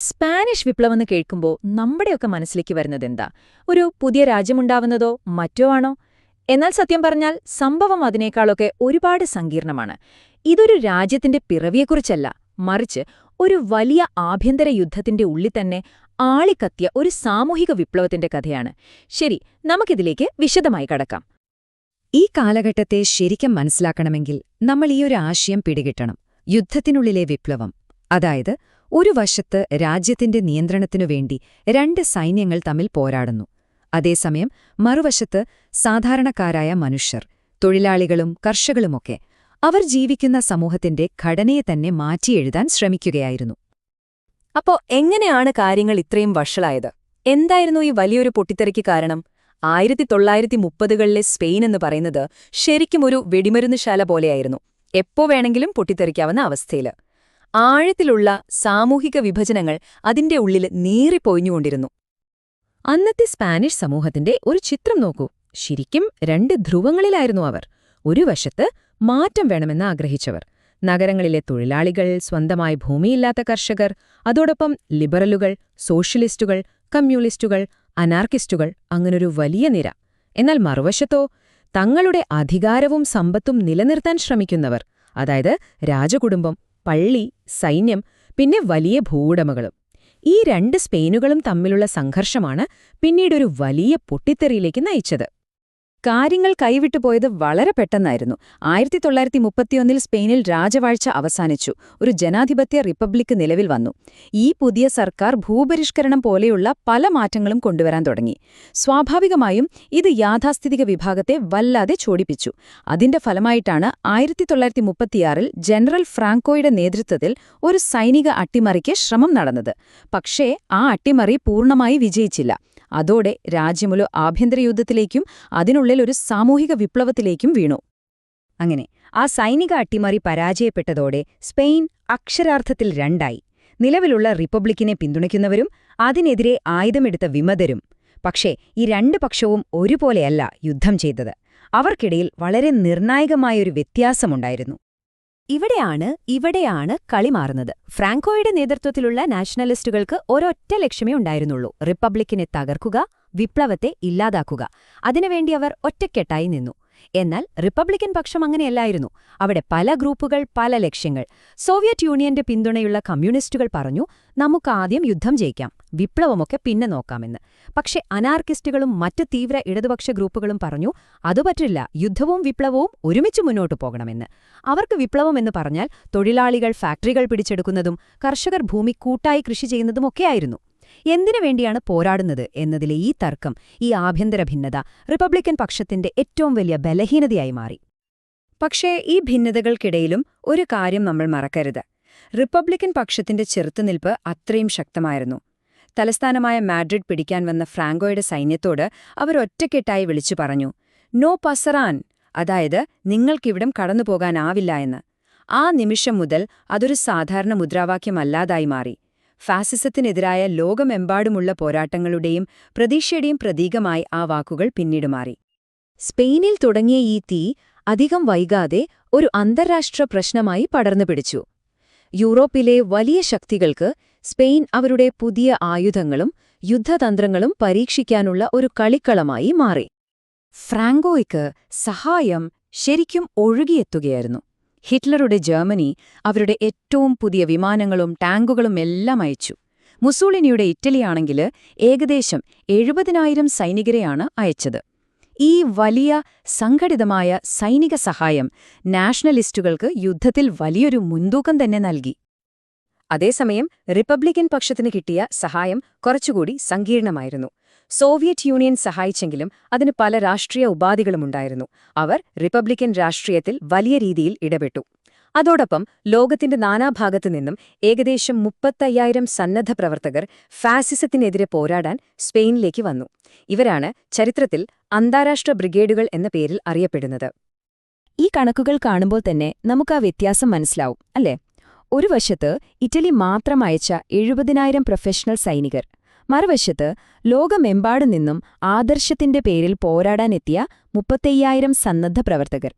Spanish വിപ്ലവെന്ന് കേൾക്കുമ്പോൾ നമ്മുടെയൊക്കെ മനസ്സിലേക്ക് വരുന്നതെന്താ ഒരു പുതിയ രാജ്യമുണ്ടാവുന്നതോ മറ്റോ ആണോ? എന്നാൽ സത്യം പറഞ്ഞാൽ സംഭവം അതിനേക്കാളൊക്കെ ഒരുപാട് സങ്കീർണമാണ്. ഇതൊരു രാജ്യത്തിന്റെ പിറവിയെക്കുറിച്ചല്ല മറിച്ച് ഒരു വലിയ ആഭ്യന്തര യുദ്ധത്തിന്റെ ഉള്ളിൽ തന്നെ ആളിക്കത്തിയ ഒരു സാമൂഹിക വിപ്ലവത്തിന്റെ കഥയാണ്. ശരി നമുക്കിതിലേക്ക് വിശദമായി കടക്കാം. ഈ കാലഘട്ടത്തെ ശരിക്കും മനസ്സിലാക്കണമെങ്കിൽ നമ്മൾ ഈയൊരു ആശയം പിടികിട്ടണം. യുദ്ധത്തിനുള്ളിലെ വിപ്ലവം. അതായത് ഒരു വശത്ത് രാജ്യത്തിന്റെ നിയന്ത്രണത്തിനു വേണ്ടി രണ്ട് സൈന്യങ്ങൾ തമ്മിൽ പോരാടുന്നു. അതേസമയം മറുവശത്ത് സാധാരണക്കാരായ മനുഷ്യർ തൊഴിലാളികളും കർഷകളുമൊക്കെ അവർ ജീവിക്കുന്ന സമൂഹത്തിന്റെ ഘടനയെ തന്നെ മാറ്റിയെഴുതാൻ ശ്രമിക്കുകയായിരുന്നു. അപ്പോ എങ്ങനെയാണ് കാര്യങ്ങൾ ഇത്രയും വഷളായത്? എന്തായിരുന്നു ഈ വലിയൊരു പൊട്ടിത്തെറിക്ക് കാരണം? ആയിരത്തി തൊള്ളായിരത്തി മുപ്പതുകളിലെ സ്പെയിൻ എന്ന് പറയുന്നത് ശരിക്കും ഒരു വെടിമരുന്നുശാല പോലെയായിരുന്നു. എപ്പോ വേണമെങ്കിലും പൊട്ടിത്തെറിക്കാവുന്ന അവസ്ഥയിൽ. ആഴത്തിലുള്ള സാമൂഹിക വിഭജനങ്ങൾ അതിന്റെ ഉള്ളിൽ നീറിപ്പൊയിഞ്ഞുകൊണ്ടിരുന്നു അന്നത്തെ സ്പാനിഷ് സമൂഹത്തിന്റെ ഒരു ചിത്രം നോക്കൂ. ശരിക്കും രണ്ട് ധ്രുവങ്ങളിലായിരുന്നു അവർ. ഒരു വശത്ത് മാറ്റം വേണമെന്ന് ആഗ്രഹിച്ചവർ. നഗരങ്ങളിലെ തൊഴിലാളികൾ സ്വന്തമായി ഭൂമിയില്ലാത്ത കർഷകർ അതോടൊപ്പം ലിബറലുകൾ സോഷ്യലിസ്റ്റുകൾ കമ്മ്യൂണിസ്റ്റുകൾ അനാർക്കിസ്റ്റുകൾ അങ്ങനൊരു വലിയ നിര. എന്നാൽ മറുവശത്തോ തങ്ങളുടെ അധികാരവും സമ്പത്തും നിലനിർത്താൻ ശ്രമിക്കുന്നവർ അതായത് രാജകുടുംബം പള്ളി സൈന്യം പിന്നെ വലിയ ഭൂവുടമകളും. ഈ രണ്ട് സ്പെയിനുകളും തമ്മിലുള്ള സംഘർഷമാണ് പിന്നീടൊരു വലിയ പൊട്ടിത്തെറിയിലേക്ക് നയിച്ചത്. കാര്യങ്ങൾ കൈവിട്ടുപോയത് വളരെ പെട്ടെന്നായിരുന്നു. ആയിരത്തി തൊള്ളായിരത്തി മുപ്പത്തിയൊന്നിൽ സ്പെയിനിൽ രാജവാഴ്ച അവസാനിച്ചു. ഒരു ജനാധിപത്യ റിപ്പബ്ലിക് നിലവിൽ വന്നു. ഈ പുതിയ സർക്കാർ ഭൂപരിഷ്കരണം പോലെയുള്ള പല മാറ്റങ്ങളും കൊണ്ടുവരാൻ തുടങ്ങി. സ്വാഭാവികമായും ഇത് യാഥാസ്ഥിതിക വിഭാഗത്തെ വല്ലാതെ ചോടിപ്പിച്ചു. അതിന്റെ ഫലമായിട്ടാണ് ആയിരത്തി തൊള്ളായിരത്തി മുപ്പത്തിയാറിൽ ജനറൽ ഫ്രാങ്കോയുടെ നേതൃത്വത്തിൽ ഒരു സൈനിക അട്ടിമറിക്ക് ശ്രമം നടന്നത്. പക്ഷേ ആ അട്ടിമറി പൂർണമായി വിജയിച്ചില്ല. അതോടെ രാജ്യമൊരു ആഭ്യന്തര യുദ്ധത്തിലേക്കും അതിനുള്ളിൽ ഒരു സാമൂഹിക വിപ്ലവത്തിലേക്കും വീണു. അങ്ങനെ ആ സൈനിക അട്ടിമറി പരാജയപ്പെട്ടതോടെ സ്പെയിൻ അക്ഷരാർത്ഥത്തിൽ രണ്ടായി. നിലവിലുള്ള റിപ്പബ്ലിക്കിനെ പിന്തുണയ്ക്കുന്നവരും അതിനെതിരെ ആയുധമെടുത്ത വിമതരും. പക്ഷേ ഈ രണ്ട് പക്ഷവും ഒരുപോലെയല്ല യുദ്ധം ചെയ്തത്. അവർക്കിടയിൽ വളരെ നിർണായകമായൊരു വ്യത്യാസമുണ്ടായിരുന്നു. ഇവിടെയാണ് ഇവിടെയാണ് കളി മാറുന്നത്. ഫ്രാങ്കോയുടെ നേതൃത്വത്തിലുള്ള നാഷണലിസ്റ്റുകൾക്ക് ഒരൊറ്റ ലക്ഷ്യമേ ഉണ്ടായിരുന്നുള്ളൂ. റിപ്പബ്ലിക്കിനെ തകർക്കുക വിപ്ലവത്തെ ഇല്ലാതാക്കുക. അതിനുവേണ്ടി അവർ ഒറ്റക്കെട്ടായി നിന്നു. എന്നാൽ റിപ്പബ്ലിക്കൻ പക്ഷം അങ്ങനെയല്ലായിരുന്നു. അവിടെ പല ഗ്രൂപ്പുകൾ പല ലക്ഷ്യങ്ങൾ. സോവിയറ്റ് യൂണിയന്റെ പിന്തുണയുള്ള കമ്മ്യൂണിസ്റ്റുകൾ പറഞ്ഞു നമുക്ക് ആദ്യം യുദ്ധം ജയിക്കാം വിപ്ലവമൊക്കെ പിന്നെ നോക്കാമെന്ന്. പക്ഷേ അനാർക്കിസ്റ്റുകളും മറ്റ് തീവ്ര ഇടതുപക്ഷ ഗ്രൂപ്പുകളും പറഞ്ഞു അതുപറ്റില്ല യുദ്ധവും വിപ്ലവവും ഒരുമിച്ച് മുന്നോട്ടു പോകണമെന്ന്. അവർക്ക് വിപ്ലവമെന്ന് പറഞ്ഞാൽ തൊഴിലാളികൾ ഫാക്ടറികൾ പിടിച്ചെടുക്കുന്നതും കർഷകർ ഭൂമി കൂട്ടായി കൃഷി ചെയ്യുന്നതുമൊക്കെയായിരുന്നു എന്തിനു വേണ്ടിയാണ് പോരാടുന്നത് എന്നതിലെ ഈ തർക്കം ഈ ആഭ്യന്തര ഭിന്നത റിപ്പബ്ലിക്കൻ പക്ഷത്തിന്റെ ഏറ്റവും വലിയ ബലഹീനതയായി മാറി. പക്ഷേ ഈ ഭിന്നതകൾക്കിടയിലും ഒരു കാര്യം നമ്മൾ മറക്കരുത്. റിപ്പബ്ലിക്കൻ പക്ഷത്തിന്റെ ചെറുത്തുനിൽപ്പ് അത്രയും ശക്തമായിരുന്നു. തലസ്ഥാനമായ മാഡ്രിഡ് പിടിക്കാൻ വന്ന ഫ്രാങ്കോയുടെ സൈന്യത്തോട് അവർ ഒറ്റക്കെട്ടായി വിളിച്ചു പറഞ്ഞു നോ പസറാൻ അതായത് നിങ്ങൾക്കിവിടം കടന്നുപോകാനാവില്ല എന്ന്. ആ നിമിഷം മുതൽ അതൊരു സാധാരണ മുദ്രാവാക്യമല്ലാതായി മാറി. ഫാസിസത്തിനെതിരായ ലോകമെമ്പാടുമുള്ള പോരാട്ടങ്ങളുടെയും പ്രതീക്ഷയുടെയും പ്രതീകമായി ആ വാക്കുകൾ പിന്നീട് മാറി. സ്പെയിനിൽ തുടങ്ങിയ ഈ തീ അധികം വൈകാതെ ഒരു അന്താരാഷ്ട്ര പ്രശ്നമായി പടർന്നു പിടിച്ചു. യൂറോപ്പിലെ വലിയ ശക്തികൾക്ക് സ്പെയിൻ അവരുടെ പുതിയ ആയുധങ്ങളും യുദ്ധതന്ത്രങ്ങളും പരീക്ഷിക്കാനുള്ള ഒരു കളിക്കളമായി മാറി. ഫ്രാങ്കോയ്ക്ക് സഹായം ശരിക്കും ഒഴുകിയെത്തുകയായിരുന്നു. ഹിറ്റ്ലറുടെ ജർമ്മനി അവരുടെ ഏറ്റവും പുതിയ വിമാനങ്ങളും ടാങ്കുകളും എല്ലാം അയച്ചു. മുസോളിനിയുടെ ഇറ്റലിയാണെങ്കിൽ ഏകദേശം എഴുപതിനായിരം സൈനികരെയാണ് അയച്ചത്. ഈ വലിയ സംഘടിതമായ സൈനിക സഹായം നാഷണലിസ്റ്റുകൾക്ക് യുദ്ധത്തിൽ വലിയൊരു മുൻതൂക്കം തന്നെ നൽകി. അതേസമയം റിപ്പബ്ലിക്കൻ പക്ഷത്തിന് കിട്ടിയ സഹായം കുറച്ചുകൂടി സങ്കീർണമായിരുന്നു. സോവിയറ്റ് യൂണിയൻ സഹായിച്ചെങ്കിലും അതിന് പല രാഷ്ട്രീയ ഉപാധികളുമുണ്ടായിരുന്നു. അവർ റിപ്പബ്ലിക്കൻ രാഷ്ട്രീയത്തിൽ വലിയ രീതിയിൽ ഇടപെട്ടു. അതോടൊപ്പം ലോകത്തിന്റെ നാനാഭാഗത്തു നിന്നും ഏകദേശം മുപ്പത്തയ്യായിരം സന്നദ്ധ പ്രവർത്തകർ ഫാസിസത്തിനെതിരെ പോരാടാൻ സ്പെയിനിലേക്ക് വന്നു. ഇവരാണ് ചരിത്രത്തിൽ അന്താരാഷ്ട്ര ബ്രിഗേഡുകൾ എന്ന പേരിൽ അറിയപ്പെടുന്നത്. ഈ കണക്കുകൾ കാണുമ്പോൾ തന്നെ നമുക്ക് ആ വ്യത്യാസം മനസ്സിലാവും അല്ലേ? ഒരു വശത്ത് ഇറ്റലി മാത്രം അയച്ച എഴുപതിനായിരം പ്രൊഫഷണൽ സൈനികർ മറുവശത്ത് ലോകമെമ്പാടു നിന്നും ആദർശത്തിന്റെ പേരിൽ പോരാടാനെത്തിയ മുപ്പത്തയ്യായിരം സന്നദ്ധ പ്രവർത്തകർ.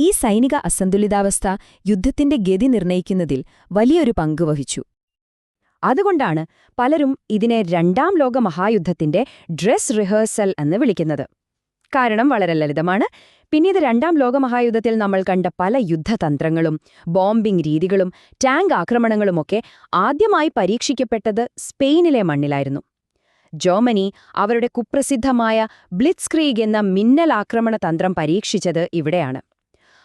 ഈ സൈനിക അസന്തുലിതാവസ്ഥ യുദ്ധത്തിന്റെ ഗതി നിർണയിക്കുന്നതിൽ വലിയൊരു പങ്ക് വഹിച്ചു. അതുകൊണ്ടാണ് പലരും ഇതിനെ രണ്ടാം ലോക മഹായുദ്ധത്തിന്റെ ഡ്രസ് റിഹേഴ്സൽ എന്ന് വിളിക്കുന്നത്. കാരണം വളരെ ലളിതമാണ്. പിന്നീട് രണ്ടാം ലോകമഹായുദ്ധത്തിൽ നമ്മൾ കണ്ട പല യുദ്ധതന്ത്രങ്ങളും ബോംബിംഗ് രീതികളും ടാങ്ക് ആക്രമണങ്ങളുമൊക്കെ ആദ്യമായി പരീക്ഷിക്കപ്പെട്ടത് സ്പെയിനിലെ മണ്ണിലായിരുന്നു. ജർമ്മനി അവരുടെ കുപ്രസിദ്ധമായ ബ്ലിറ്റ്സ്ക്രീഗ് എന്ന മിന്നൽ ആക്രമണ തന്ത്രം പരീക്ഷിച്ചത് ഇവിടെയാണ്.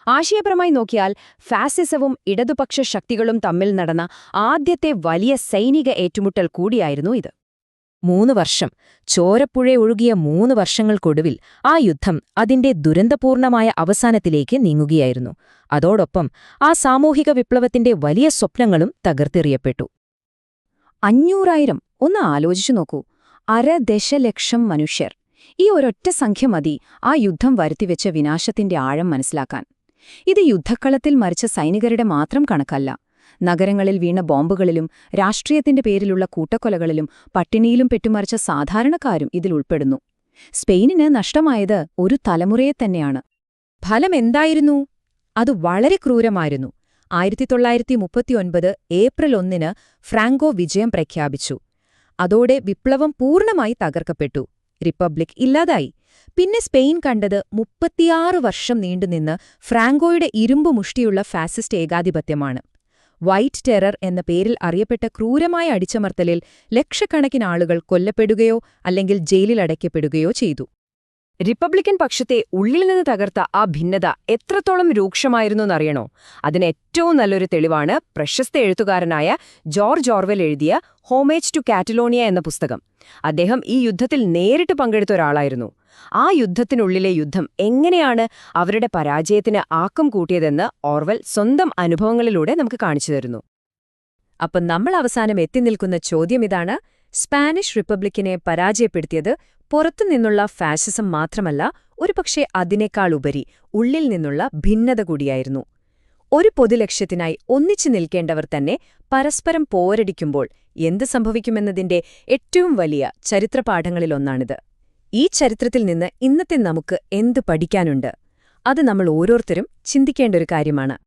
ആശയപരമായി നോക്കിയാൽ ഫാസിസവും ഇടതുപക്ഷ ശക്തികളും തമ്മിൽ നടന്ന ആദ്യത്തെ വലിയ സൈനിക ഏറ്റുമുട്ടൽ കൂടിയായിരുന്നു ഇത്. മൂന്ന് വർഷം. ചോരപ്പുഴ ഒഴുകിയ മൂന്ന് വർഷങ്ങൾക്കൊടുവിൽ ആ യുദ്ധം അതിന്റെ ദുരന്തപൂർണമായ അവസാനത്തിലേക്ക് നീങ്ങുകയായിരുന്നു. അതോടൊപ്പം ആ സാമൂഹിക വിപ്ലവത്തിന്റെ വലിയ സ്വപ്നങ്ങളും തകർത്തെറിയപ്പെട്ടു. അഞ്ഞൂറായിരം. ഒന്ന് ആലോചിച്ചു നോക്കൂ. അര ദശലക്ഷം മനുഷ്യർ. ഈ ഒരൊറ്റ സംഖ്യ മതി ആ യുദ്ധം വരുത്തിവെച്ച വിനാശത്തിന്റെ ആഴം മനസ്സിലാക്കാൻ. ഇത് യുദ്ധക്കളത്തിൽ മരിച്ച സൈനികരുടെ മാത്രം കണക്കല്ല. നഗരങ്ങളിൽ വീണ ബോംബുകളിലും രാഷ്ട്രീയത്തിന്റെ പേരിലുള്ള കൂട്ടക്കൊലകളിലും പട്ടിണിയിലും പെട്ടുമറിച്ച സാധാരണക്കാരും ഇതിൽ ഉൾപ്പെടുന്നു. സ്പെയിനിന് നഷ്ടമായത് ഒരു തലമുറയെ തന്നെയാണ്. ഫലം എന്തായിരുന്നു? അത് വളരെ ക്രൂരമായിരുന്നു. ആയിരത്തി തൊള്ളായിരത്തി മുപ്പത്തിയൊൻപത് ഏപ്രിൽ ഒന്നിന് ഫ്രാങ്കോ വിജയം പ്രഖ്യാപിച്ചു. അതോടെ വിപ്ലവം പൂർണമായി തകർക്കപ്പെട്ടു. റിപ്പബ്ലിക് ഇല്ലാതായി. പിന്നെ സ്പെയിൻ കണ്ടത് മുപ്പത്തിയാറ് വർഷം നീണ്ടുനിന്ന് ഫ്രാങ്കോയുടെ ഇരുമ്പു മുഷ്ടിയുള്ള ഫാസിസ്റ്റ് ഏകാധിപത്യമാണ്. വൈറ്റ് ടെറർ എന്ന പേരിൽ അറിയപ്പെട്ട ക്രൂരമായ അടിച്ചമർത്തലിൽ ലക്ഷക്കണക്കിന് ആളുകൾ കൊല്ലപ്പെടുകയോ അല്ലെങ്കിൽ ജയിലിൽ അടയ്ക്കപ്പെടുകയോ ചെയ്തു. റിപ്പബ്ലിക്കൻ പക്ഷത്തെ ഉള്ളിൽ നിന്ന് തകർത്ത ആ ഭിന്നത എത്രത്തോളം രൂക്ഷമായിരുന്നു എന്നറിയണോ? അതിന് ഏറ്റവും നല്ലൊരു തെളിവാണ് പ്രശസ്ത എഴുത്തുകാരനായ ജോർജ് ഓർവെൽ എഴുതിയ ഹോമേജ് ടു കാറ്റലോണിയ എന്ന പുസ്തകം. അദ്ദേഹം ഈ യുദ്ധത്തിൽ നേരിട്ട് പങ്കെടുത്ത ഒരാളായിരുന്നു. ആ യുദ്ധത്തിനുള്ളിലെ യുദ്ധം എങ്ങനെയാണ് അവരുടെ പരാജയത്തിന് ആക്കം കൂട്ടിയതെന്ന് ഓർവൽ സ്വന്തം അനുഭവങ്ങളിലൂടെ നമുക്ക് കാണിച്ചു തരുന്നു. അപ്പം നമ്മൾ അവസാനം എത്തി നിൽക്കുന്ന ചോദ്യം ഇതാണ്. സ്പാനിഷ് റിപ്പബ്ലിക്കിനെ പരാജയപ്പെടുത്തിയത് പുറത്തുനിന്നുള്ള ഫാഷിസം മാത്രമല്ല ഒരുപക്ഷെ അതിനേക്കാളുപരി ഉള്ളിൽ നിന്നുള്ള ഭിന്നത കൂടിയായിരുന്നു. ഒരു പൊതുലക്ഷ്യത്തിനായി ഒന്നിച്ചു നിൽക്കേണ്ടവർ തന്നെ പരസ്പരം പോരടിക്കുമ്പോൾ എന്ത് സംഭവിക്കുമെന്നതിന്റെ ഏറ്റവും വലിയ ചരിത്രപാഠങ്ങളിലൊന്നാണിത്. ഈ ചരിത്രത്തിൽ നിന്ന് ഇന്നത്തെ നമുക്ക് എന്ത് പഠിക്കാനുണ്ട്? അത് നമ്മൾ ഓരോരുത്തരും ചിന്തിക്കേണ്ട ഒരു കാര്യമാണ്.